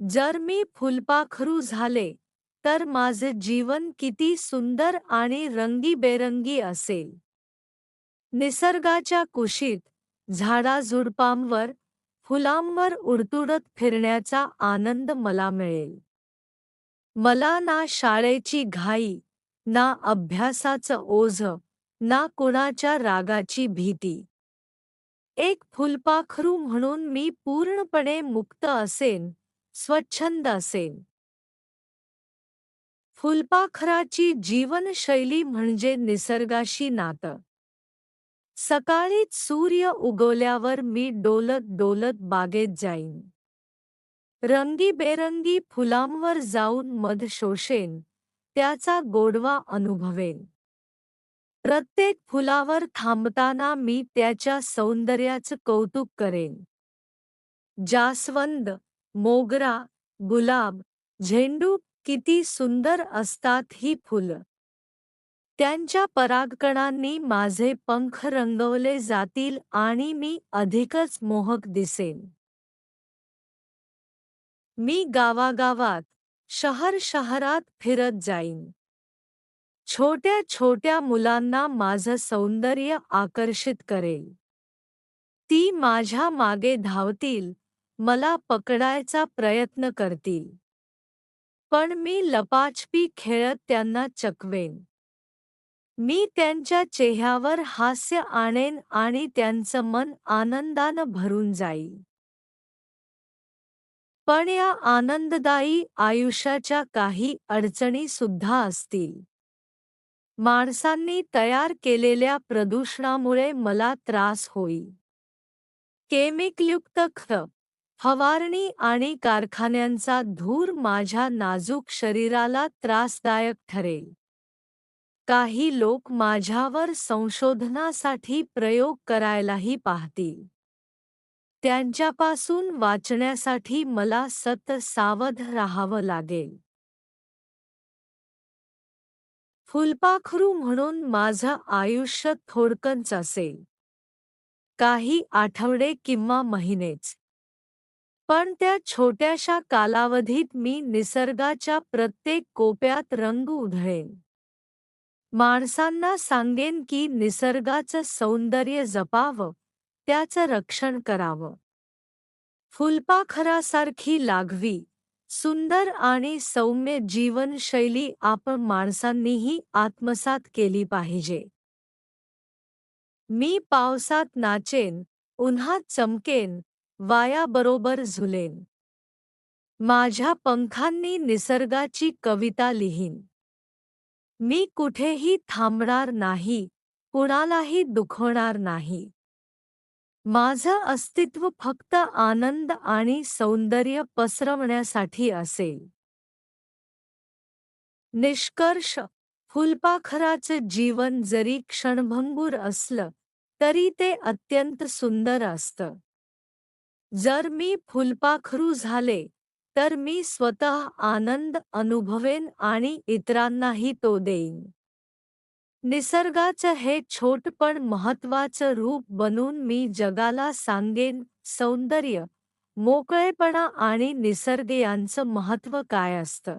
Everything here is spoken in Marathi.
जर मी फुलपाखरू झाले तर माझे जीवन किती सुंदर आणि रंगीबेरंगी असेल. निसर्गाच्या कुशीत झाडाझुडपांवर फुलांवर उडतुडत फिरण्याचा आनंद मला मिळेल. मला ना शाळेची घाई ना अभ्यासाचं ओझ ना कुणाच्या रागाची भीती. एक फुलपाखरू म्हणून मी पूर्णपणे मुक्त असेन स्वच्छंद असेन फुलपाखराची जीवनशैली म्हणजे निसर्गाशी नातं. सकाळीच सूर्य उगवल्यावर मी डोलत डोलत बागेत जाईन. रंगीबेरंगी फुलांवर जाऊन मध शोषेन त्याचा गोडवा अनुभवेन. प्रत्येक फुलावर थांबताना मी त्याच्या सौंदर्याचं कौतुक करेन. जास्वंद मोगरा गुलाब झेंडू किती सुंदर असतात ही फुलं. त्यांच्या परागकणांनी माझे पंख रंगवले जातील आणि मी अधिकच मोहक दिसेन. मी गावागावात शहर शहरात फिरत जाईन. छोट्या छोट्या मुलांना माझं सौंदर्य आकर्षित करेल. ती माझ्या मागे धावतील मला पकडायचा प्रयत्न करतील. पण मी लपाछपी खेळत त्यांना चकवेन. मी त्यांच्या चेहऱ्यावर हास्य आणेन आणि त्यांचं मन आनंदानं भरून जाईल. पण या आनंददायी आयुष्याच्या काही अडचणी सुद्धा असतील. माणसांनी तयार केलेल्या प्रदूषणामुळे मला त्रास होईल. केमिकलयुक्त खत फवारणी आणि कारखान्यांचा धूर माझ्या नाजूक शरीराला त्रासदायक ठरेल. काही लोक माझ्यावर संशोधनासाठी प्रयोग करायलाही पाहतील. त्यांच्यापासून वाचण्यासाठी मला सत सावध राहावं लागेल. फुलपाखरू म्हणून माझं आयुष्य थोडकंच असेल. काही आठवडे किंवा महिनेच. पण त्या छोट्याशा कालावधीत मी निसर्गाच्या प्रत्येक कोप्यात रंग उधळेन. माणसांना सांगेन की निसर्गाचं सौंदर्य जपावं त्याचं रक्षण करावं. फुलपाखरासारखी लागवी सुंदर आणि सौम्य जीवनशैली आपण माणसांनीही आत्मसात केली पाहिजे. मी पावसात नाचेन उन्हात चमकेन वायाबरोबर झुलेन. माझ्या पंखांनी निसर्गाची कविता लिहीन. मी कुठेही थांबणार नाही कुणालाही दुखवणार नाही. माझं अस्तित्व फक्त आनंद आणि सौंदर्य पसरवण्यासाठी असेल. निष्कर्ष फुलपाखराचं जीवन जरी क्षणभंगूर असलं तरी ते अत्यंत सुंदर असतं. जर मी फुलपाखरू झाले तर मी स्वतः आनंद अनुभवेन आणि इतरांनाही तो देईन. निसर्गाचं हे छोटपण महत्वाचं रूप बनून मी जगाला सांगेन सौंदर्य मोकळेपणा आणि निसर्ग यांचं महत्त्व काय असतं?